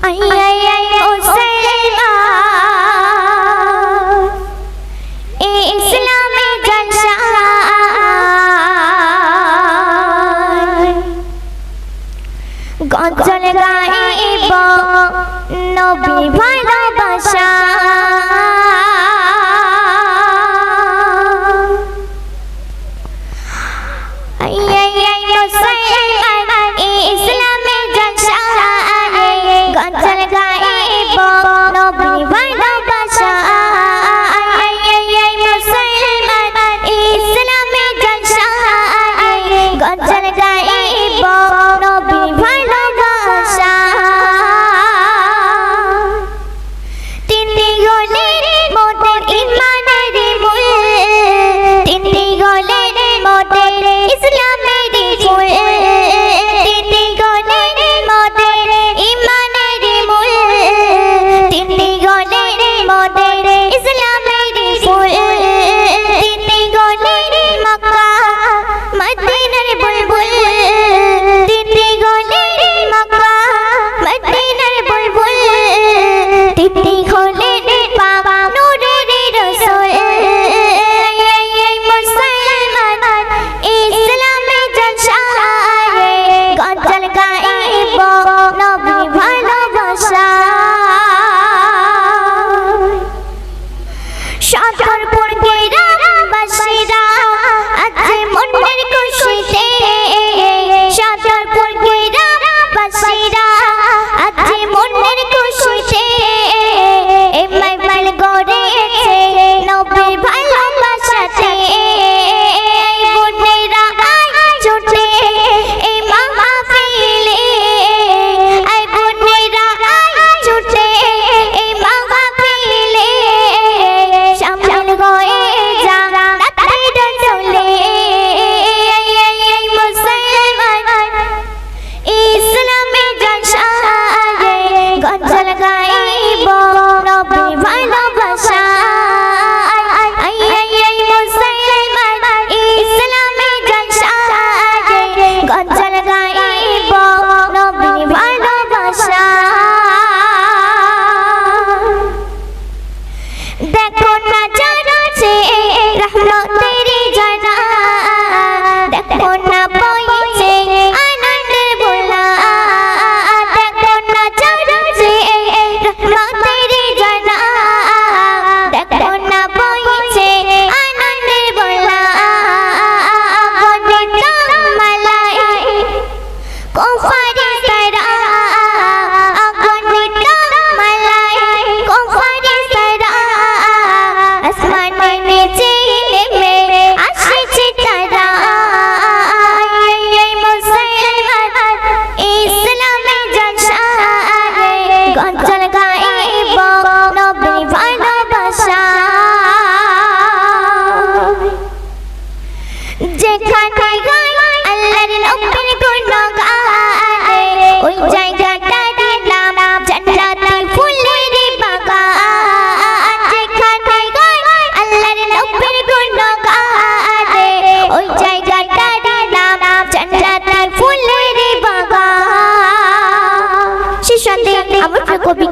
I আই আই ও সালমা এ ইসলামে জলসা গজল গাইব নবী ভাই। gun.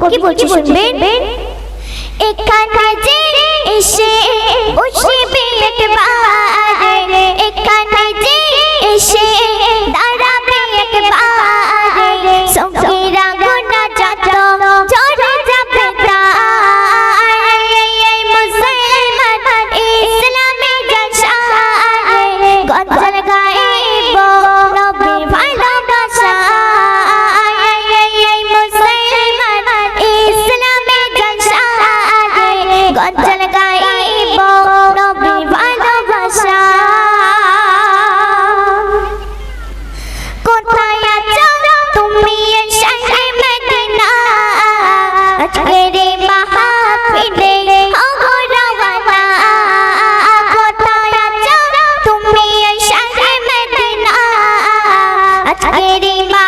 কি বলছি শুনবেন এখানে যে এসে বসে পেট বা あげ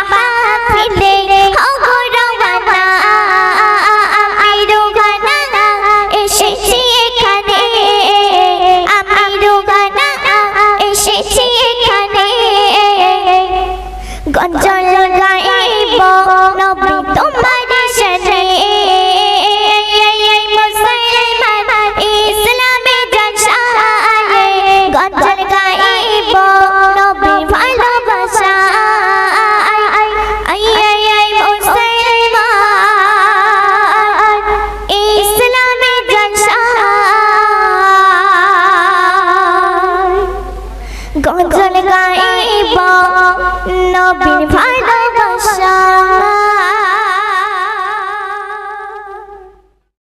গাইব নবীন ভালোবাসা।